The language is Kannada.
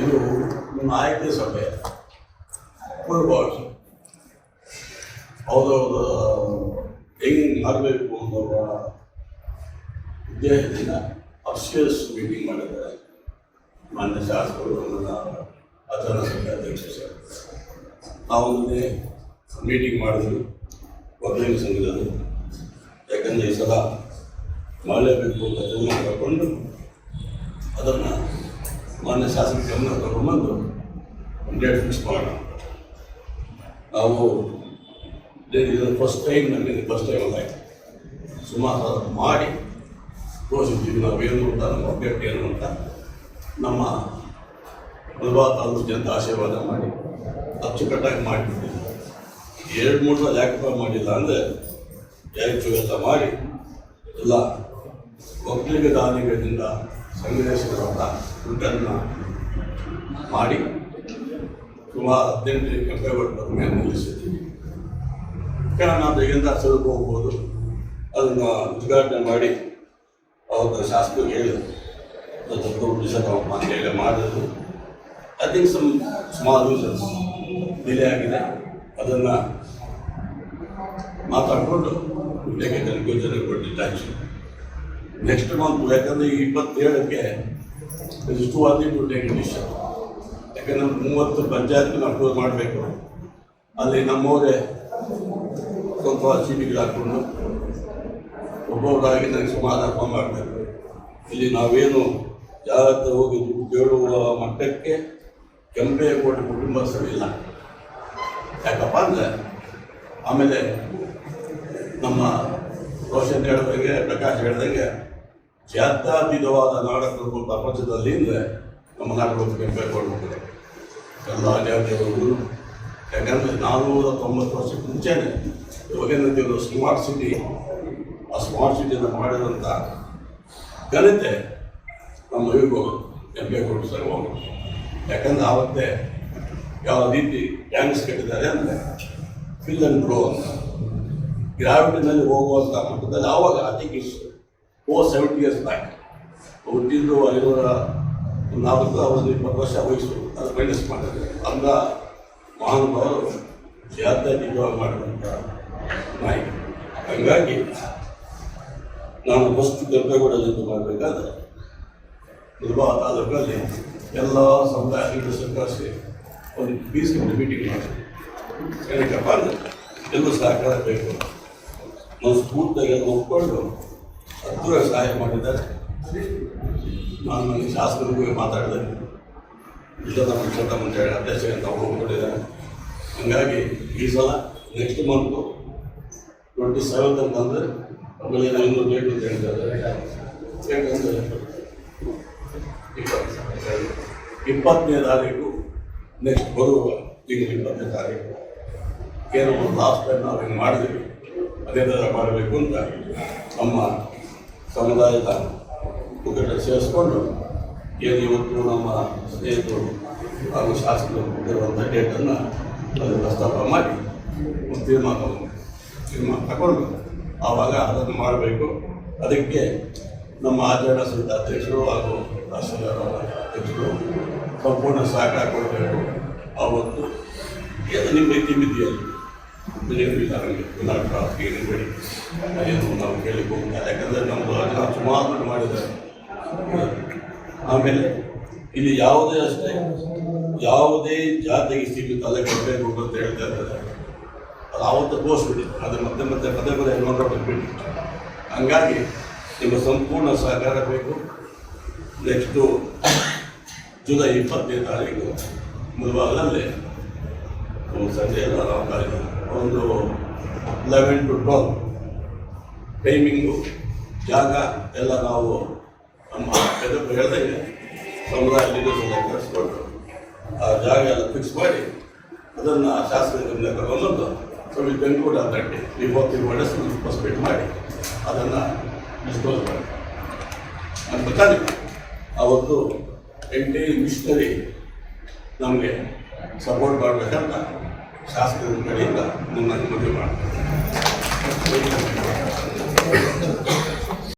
ಇದು ನಾಯಕ ಸಭೆ. ಪೂರ್ವಭಾವಿ ಹೌದೌದು ಹೆಂಗೆ ಮಾಡಬೇಕು ಅನ್ನೋ ಉದ್ದೇಶದಿಂದ ಅಪ್ಸಿಯಸ್ ಮೀಟಿಂಗ್ ಮಾಡಿದ್ದಾರೆ. ಮಾನ್ಯ ಶಾಸಕರು ನನ್ನ ಅಧ್ಯಯನ ಸಭೆ ಅಧ್ಯಕ್ಷ ಸರ್. ನಾವು ಮುಂದೆ ಮೀಟಿಂಗ್ ಮಾಡಿದ್ವಿ. ಒಕ್ಕಲಿಗ ಸಂಘದಲ್ಲಿ. ಯಾಕಂದರೆ ಈ ಸಲ ಮಾಡಲೇಬೇಕು ಅಂತ ತೀರ್ಮಾನ ತಗೊಂಡು ಅದನ್ನು ಮಾನ್ಯ ತಗೊಂಬಂದು ಡೇಟ್ ಫಿಕ್ಸ್ ಮಾಡೋಣ ನಾವು ಇದು ಫಸ್ಟ್ ಟೈಮ್ ನನಗೆ ಫಸ್ಟ್ ಟೈಮ್ ಅಲ್ಲ ಸುಮಾರು ಮಾಡಿ ತೋರಿಸಿದ್ದೀವಿ ನಾವೇನು ಅಂತ, ನಮ್ಮ ಅಭ್ಯರ್ಥಿ ಏನು ಅಂತ, ನಮ್ಮ ಮುಲ್ಬಾ ತಾಲೂಕು ಜನತೆ ಆಶೀರ್ವಾದ ಮಾಡಿ, ಅಚ್ಚುಕಟ್ಟಾಗಿ ಮಾಡಿಬಿಟ್ಟಿದ್ದೀವಿ. ಎರಡು ಮೂರು ಸಲ ಯಾಕೆ ಮಾಡಿಲ್ಲ ಅಂದರೆ ಯಾಕೆ ಎಲ್ಲ ಮಾಡಿ, ಎಲ್ಲ ಒಕ್ಕಲಿಗ ದಾನಿಗಳಿಂದ ಸಂಗ್ರಹಿಸಿರುವಂಥ ದುಡ್ಡನ್ನು ಮಾಡಿ ಸುಮಾರು ಹದಿನೆಂಟು ಕೆಂಪೇಗೌಡ ಮೇಲೆ ನಿಲ್ಲಿಸಿದ್ದೀವಿ ಕಾರಣ ನಾವು ಬೇಗಂತ ಸ್ವಲ್ಪ ಹೋಗ್ಬೋದು. ಅದನ್ನು ಉದ್ಘಾಟನೆ ಮಾಡಿ ಅವ್ರ ಶಾಸಕರು ಹೇಳಿದ್ರು. ಹೇಳಿ ಮಾಡಿದ್ರು. ಥಿಂಕ್ ಸಮ್ ಯೂಸರ್ಸ್ ಡಿಲೇ ಆಗಿದೆ. ಅದನ್ನು ಮಾತಾಡಿಕೊಂಡು ಬೇಗ ಕನ್ಕ್ಲೂಷನ್ ಕೊಟ್ಟಿದ್ದಾಯ್ತು ನೆಕ್ಸ್ಟ್ ಮಂತ್ ಯಾಕಂದರೆ ಇಪ್ಪತ್ತೇಳಕ್ಕೆ ಇಷ್ಟು ಅರ್ಲಿ ಟು ಟೇಕ್ ಯಾಕಂದ್ರೆ ಮೂವತ್ತು ಪಂಚಾಯತ್ ನಾವು ಮಾಡಬೇಕು. ಅಲ್ಲಿ ನಮ್ಮವರೇ ಸ್ವಲ್ಪ ಸೀಟಿಗಳು ಹಾಕ್ಕೊಂಡು ಒಬ್ಬೊಬ್ಬರಾಗಿ ನನಗೆ ಅರ್ಥ ಮಾಡಬೇಕು ಇಲ್ಲಿ ನಾವೇನು ಜಾಗ್ರತೆ ಹೋಗಿ ಕೇಳುವ ಮಟ್ಟಕ್ಕೆ ಕೆಂಪೇಗೌಡ ಕುಟುಂಬಸ್ಥರಿಲ್ಲ ಯಾಕಪ್ಪ ಅಂದರೆ ಆಮೇಲೆ ನಮ್ಮ ರೋಷನ್ ಹೇಳ್ದಂಗೆ ಪ್ರಕಾಶ್ ಹೇಳ್ದಂಗೆ ಜಾತ್ಯಾತೀತವಾದ ನಾಡಕಗಳು ಪ್ರಪಂಚದಲ್ಲಿ ಅಂದರೆ ನಮ್ಮ ನಾಡಕಗಳು ಕೆಂಪೇಗೌಡ ಎಲ್ಲ ಜಾತಿಯವರು ಯಾಕಂದರೆ ನಾನ್ನೂರ ತೊಂಬತ್ತು ವರ್ಷಕ್ಕೆ ಮುಂಚೆನೆ ಇವಾಗೇನಂತೀವಿ ಸ್ಮಾರ್ಟ್ ಸಿಟಿ ಆ ಸ್ಮಾರ್ಟ್ ಸಿಟಿಯನ್ನು ಮಾಡಿದಂಥ ಘನತೆ ನಮ್ಮ ಇವ್ರಿಗೂ ಕೆಂಪೇಗೌಡ ಸರ್ ಹೋಗಿ ಯಾಕಂದರೆ ಆವತ್ತೇ ಯಾವ ರೀತಿ ಟ್ಯಾಂಕ್ಸ್ ಕಟ್ಟಿದ್ದಾರೆ ಅಂದರೆ ಫಿಲ್ ಅಂಡ್ ಗ್ರೋ ಅಂತ. ಗ್ರಾವಿಟಿನಲ್ಲಿ ಹೋಗುವಂಥ ಮಟ್ಟದಲ್ಲಿ ಆವಾಗ I four seventy years back ಹುಟ್ಟಿದ್ದು ಐನೂರ ನಾಲ್ಕು ಒಂದು ಇಪ್ಪತ್ತು ವರ್ಷ ವಯಸ್ಸು ಅದು ಮೈನಸ್ ಮಾಡಿದ್ರೆ ಅಂದ ಮಹಾನುಭಾವರು ಜಾತ್ಯತೀತವಾಗಿ ಮಾಡಿದಂಥ ನಾಯಕ ಹಾಗಾಗಿ ನಾನು ಫಸ್ಟ್ ಜೊತೆ ಮಾಡಬೇಕಾದ್ರೆ ದುರ್ಬಾ ತಾಲೂಕಲ್ಲಿ ಎಲ್ಲ ಸಮುದಾಯ ಲೀಡರ್ಸ್ ಕರೆಸಿ ಒಂದು ಪೀಸ್ ಮೀಟಿಂಗ್ ಮಾಡಿ ಏನಕ್ಕಪ್ಪ ಅಂದರೆ ಎಲ್ಲರೂ ಸಹಕಾರ ಬೇಕು ನಾವು ಸ್ಫೂರ್ತಿಯಾಗಿ ಅದನ್ನು ಹತ್ತಿರ ಸಹಾಯ ಮಾಡಿದ್ದಾರೆ. ನಾನು ನನಗೆ ಶಾಸಕರಿಗೂ ಮಾತಾಡಿದೆ. ಇಷ್ಟ ನಮ್ಮ ಮುಂಚೆ ಅಂತ ಅವರು ಹೋಗ್ಕೊಂಡಿದ್ದಾರೆ ಹಂಗಾಗಿ ಈ ಸಲ ನೆಕ್ಸ್ಟ್ ಮಂತು ಟ್ವೆಂಟಿ ಸೆವೆಂತ್ ಅಂತಂದರೆ ಆಮೇಲೆ ಐನೂರು ಬೇಕು ಅಂತ ಯಾಕಂದರೆ ಇಪ್ಪತ್ತನೇ ತಾರೀಕು ನೆಕ್ಸ್ಟ್ ಬರುವ ತಿಂಗಳು ಇಪ್ಪತ್ತನೇ ತಾರೀಕು. ಏನೋ ಲಾಸ್ಟ್ ಟೈಮ್ ನಾವು ಹಿಂಗೆ ಮಾಡಿದ್ವಿ. ಅದೇ ಥರ ಮಾಡಬೇಕು ಅಂತ ನಮ್ಮ ಸಮುದಾಯದ ಮುಖಂಡರು ಸೇರಿಸ್ಕೊಂಡು ಏನು ಇವತ್ತು ನಮ್ಮ ಸ್ನೇಹಿತರು ಹಾಗೂ ಶಾಸಕರು ಕೊಟ್ಟಿರುವಂಥ ಡೇಟನ್ನು ಅದನ್ನು ಪ್ರಸ್ತಾಪ ಮಾಡಿ ತೀರ್ಮಾನ ತೀರ್ಮಾನ ತಗೊಂಡು ಆವಾಗ ಅದನ್ನು ಮಾಡಬೇಕು. ಅದಕ್ಕೆ ನಮ್ಮ ಆಚರಣ ಸಹಿತ ಅಧ್ಯಕ್ಷರು ಹಾಗೂ ರಾಷ್ಟ್ರ ಅಧ್ಯಕ್ಷರು ಸಂಪೂರ್ಣ ಸಹಕಾರ ಕೊಡಬೇಕು. ಆವತ್ತು ಏನು ನಿಮ್ಮ ರೀತಿ ಮಿತಿಯಲ್ಲಿ ವಿನಾಟ್ ಟ್ರಾಫಿಕ್ ಬೇಡಿ ಏನು ನಾವು ಕೇಳಲಿಕ್ಕೆ ಹೋಗಿಲ್ಲ ಯಾಕಂದರೆ ನಮ್ಮ ನಾವು ಸುಮಾರು ಮಾಡಿದ್ದಾರೆ. ಆಮೇಲೆ ಇಲ್ಲಿ ಯಾವುದೇ ಅಷ್ಟೇ, ಯಾವುದೇ ಜಾತಿಗೆ ಸೀಮಿತ ತಲೆ ಕೊಡಬೇಕು ಅಂತ ಹೇಳ್ತಾ ಇದ್ದಾರೆ. ಅದು ಆವತ್ತು ತೋರಿಸ್ಬಿಡಿ ಅದು ಮತ್ತೆ ಮತ್ತೆ ಪದೇ ಪದೇ ನೋಡೋದು ಬಿಡಿ ಹಂಗಾಗಿ ನಿಮ್ಮ ಸಂಪೂರ್ಣ ಸಹಕಾರ ಬೇಕು. ನೆಕ್ಸ್ಟು ಜುಲೈ ಇಪ್ಪತ್ತನೇ ತಾರೀಕು ಒಂದು ಸಂಜೆ ಎಲ್ಲ ನಾವು ಕಾಲೇಜು ಒಂದು ಲೆವೆನ್ ಟು ಟ್ವೆಲ್ ಟೈಮಿಂಗು ಜಾಗ ಎಲ್ಲ ನಾವು ನಮ್ಮ ಎದುರು ಹೇಳ್ದಂಗೆ ಸಮುದಾಯ ಲೀಡರ್ಸ್ ಎಲ್ಲ ಕರೆಸ್ಕೊಂಡು ಆ ಜಾಗ ಎಲ್ಲ ಫಿಕ್ಸ್ ಮಾಡಿ ಅದನ್ನು ಶಾಸ್ತ್ರ ಗಮನ ಸ್ವಲ್ಪ ಬೆಂಗಳೂರು ಅಡ್ಡಟ್ಟಿ ವಿಭಕ್ತಿ ಒಳ್ಳೆ ಸ್ವಲ್ಪ ಸ್ಪೀಟ್ ಮಾಡಿ ಅದನ್ನು ಡಿಸ್ಪೋಸ್ ಮಾಡಿ ನಾನು ಬರ್ತಾನೆ ಅವತ್ತು ಎಂಟಿ ಮಿಷನರಿ ನಮಗೆ ಸಪೋರ್ಟ್ ಮಾಡಬೇಕಂತ ಶಾಸಕರ ಕಡೆಯಿಂದ ನಿಮ್ಮನ್ನು ಮದುವೆ